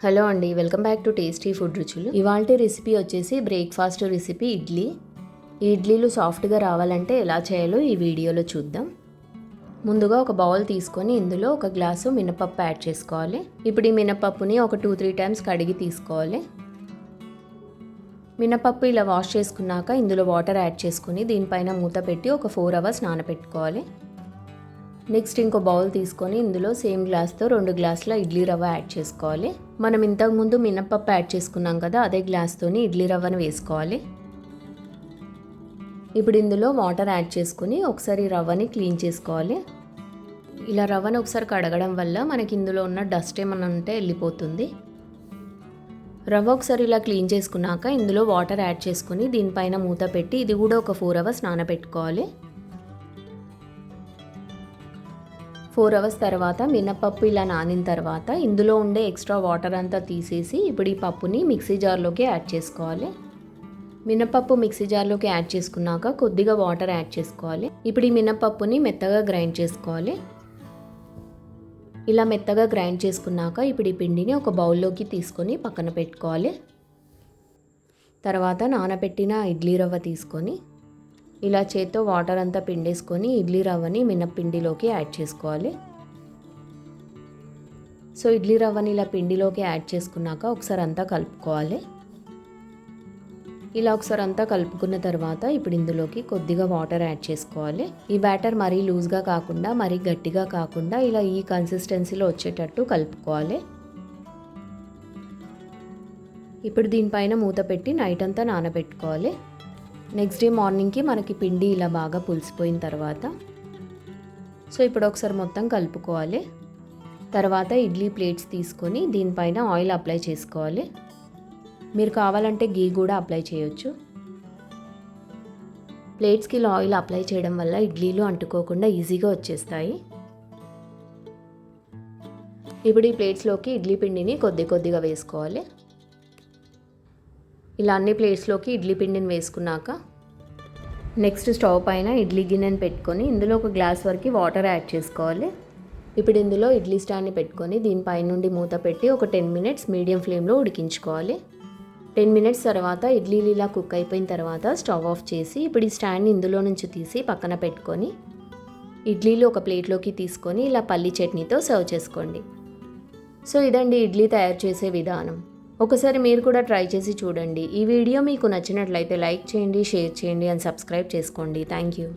Hello అండి welcome back to tasty food రుచులు. ఇవాళ రెసిపీ వచ్చేసి బ్రేక్ఫాస్ట్ రెసిపీ ఇడ్లీ. ఈ ఇడ్లీలు సాఫ్ట్గా రావాలంటే ఎలా చేయాలో ఈ వీడియోలో చూద్దాం. ముందుగా ఒక బౌల్ తీసుకొని ఇందులో ఒక గ్లాసు మినపప్పు యాడ్ చేసుకోవాలి. ఇప్పుడు ఈ మినపప్పుని ఒక టూ త్రీ టైమ్స్ కడిగి తీసుకోవాలి. మినపప్పు ఇలా వాష్ చేసుకున్నాక ఇందులో వాటర్ యాడ్ చేసుకుని దీనిపైన మూత పెట్టి ఒక ఫోర్ అవర్స్ నానబెట్టుకోవాలి నెక్స్ట్ ఇంకో బౌల్ తీసుకొని ఇందులో సేమ్ గ్లాస్తో రెండు గ్లాసుల ఇడ్లీ రవ్వ యాడ్ చేసుకోవాలి. మనం ఇంతకుముందు మినపప్పు యాడ్ చేసుకున్నాం కదా అదే గ్లాస్తోని ఇడ్లీ రవ్వను వేసుకోవాలి. ఇప్పుడు ఇందులో వాటర్ యాడ్ చేసుకుని ఒకసారి రవ్వని క్లీన్ చేసుకోవాలి. ఇలా రవ్వను ఒకసారి కడగడం వల్ల మనకి ఇందులో ఉన్న డస్ట్ ఏమన్నా ఉంటే వెళ్ళిపోతుంది. రవ్వ ఒకసారి ఇలా క్లీన్ చేసుకున్నాక ఇందులో వాటర్ యాడ్ చేసుకుని దీనిపైన మూత పెట్టి ఇది కూడా ఒక ఫోర్ అవర్స్ నానబెట్టుకోవాలి. ఫోర్ అవర్స్ తర్వాత మినపప్పు ఇలా నానిన తర్వాత ఇందులో ఉండే ఎక్స్ట్రా వాటర్ అంతా తీసేసి ఇప్పుడు ఈ పప్పుని మిక్సీ జార్లోకి యాడ్ చేసుకోవాలి. మినపప్పు మిక్సీ జార్లోకి యాడ్ చేసుకున్నాక కొద్దిగా వాటర్ యాడ్ చేసుకోవాలి. ఇప్పుడు ఈ మినపప్పుని మెత్తగా గ్రైండ్ చేసుకోవాలి. ఇలా మెత్తగా గ్రైండ్ చేసుకున్నాక ఇప్పుడు ఈ పిండిని ఒక బౌల్లోకి తీసుకొని పక్కన పెట్టుకోవాలి. తర్వాత నానబెట్టిన ఇడ్లీ రవ్వ తీసుకొని ఇలా చేత్తో వాటర్ అంతా పిండేసుకొని ఇడ్లీ రవ్వని మినప్పిండిలోకి యాడ్ చేసుకోవాలి. సో ఇడ్లీ రవ్వని ఇలా పిండిలోకి యాడ్ చేసుకున్నాక ఒకసారి అంతా కలుపుకోవాలి. ఇలా ఒకసారి అంతా కలుపుకున్న తర్వాత ఇప్పుడు ఇందులోకి కొద్దిగా వాటర్ యాడ్ చేసుకోవాలి. ఈ బ్యాటర్ మరీ లూజ్గా కాకుండా మరీ గట్టిగా కాకుండా ఇలా ఈ కన్సిస్టెన్సీలో వచ్చేటట్టు కలుపుకోవాలి. ఇప్పుడు దీనిపైన మూత పెట్టి నైట్ అంతా నానబెట్టుకోవాలి. నెక్స్ట్ డే మార్నింగ్కి మనకి పిండి ఇలా బాగా పులిసిపోయిన తర్వాత సో ఇప్పుడు ఒకసారి మొత్తం కలుపుకోవాలి. తర్వాత ఇడ్లీ ప్లేట్స్ తీసుకొని దీనిపైన ఆయిల్ అప్లై చేసుకోవాలి. మీరు కావాలంటే గీ కూడా అప్లై చేయొచ్చు. ప్లేట్స్కి ఇలా ఆయిల్ అప్లై చేయడం వల్ల ఇడ్లీలు అంటుకోకుండా ఈజీగా వచ్చేస్తాయి. ఇప్పుడు ఈ ప్లేట్స్లోకి ఇడ్లీ పిండిని కొద్ది కొద్దిగా వేసుకోవాలి. ఇలా అన్ని ప్లేట్స్లోకి ఇడ్లీ పిండిని వేసుకున్నాక నెక్స్ట్ స్టవ్ పైన ఇడ్లీ గిన్నెని పెట్టుకొని ఇందులో ఒక గ్లాస్ వరకు వాటర్ యాడ్ చేసుకోవాలి. ఇప్పుడు ఇందులో ఇడ్లీ స్టాండ్ని పెట్టుకొని దీనిపై నుండి మూత పెట్టి ఒక టెన్ మినిట్స్ మీడియం ఫ్లేమ్లో ఉడికించుకోవాలి. టెన్ మినిట్స్ తర్వాత ఇడ్లీలు ఇలా కుక్ అయిపోయిన తర్వాత స్టవ్ ఆఫ్ చేసి ఇప్పుడు ఈ స్టాండ్ని ఇందులో నుంచి తీసి పక్కన పెట్టుకొని ఇడ్లీలు ఒక ప్లేట్లోకి తీసుకొని ఇలా పల్లి చట్నీతో సర్వ్ చేసుకోండి. సో ఇదండి ఇడ్లీ తయారు చేసే విధానం. ఒకసారి మీరు కూడా ట్రై చేసి చూడండి. ఈ వీడియో మీకు నచ్చినట్లయితే లైక్ చేయండి షేర్ చేయండి అండ్ సబ్స్క్రైబ్ చేసుకోండి. Thank you.